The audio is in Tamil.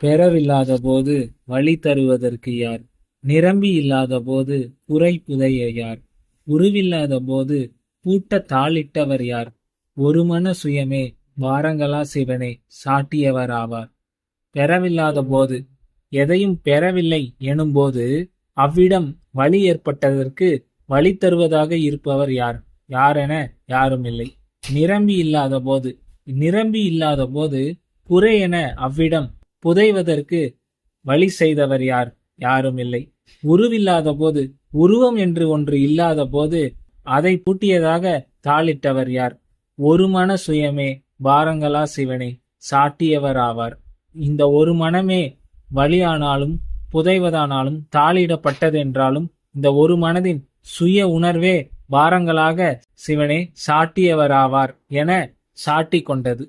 பெறவில்லாத போது வழி தருவதற்கு யார்? நிரம்பி இல்லாத போது குறை புதைய யார்? உருவில்லாத போது பூட்ட தாளிட்டவர் யார்? ஒரு மன சுயமே வாரங்களா சிவனே சாட்டியவர் ஆவார். பெறவில்லாத போது எதையும் பெறவில்லை எனும்போது அவ்விடம் வழி ஏற்பட்டதற்கு வழி தருவதாக இருப்பவர் யார்? யாரென யாரும் இல்லை நிரம்பி இல்லாத போது நிரம்பி இல்லாத போது குறை என அவ்விடம் புதைவதற்கு வழி செய்தவர் யார்? யாரும் இல்லை. உருவில்லாத போது உருவம் என்று ஒன்று இல்லாத போது அதை பூட்டியதாக தாளிட்டவர் யார்? ஒரு மன சுயமே பாரங்களா சிவனே சாட்டியவர் ஆவார். இந்த ஒரு மனமே வழியானாலும் புதைவதானாலும் தாளிடப்பட்டதென்றாலும் இந்த ஒரு மனதின் சுய உணர்வே பாரங்களாக சிவனே சாட்டியவராவார் என சாட்டி கொண்டது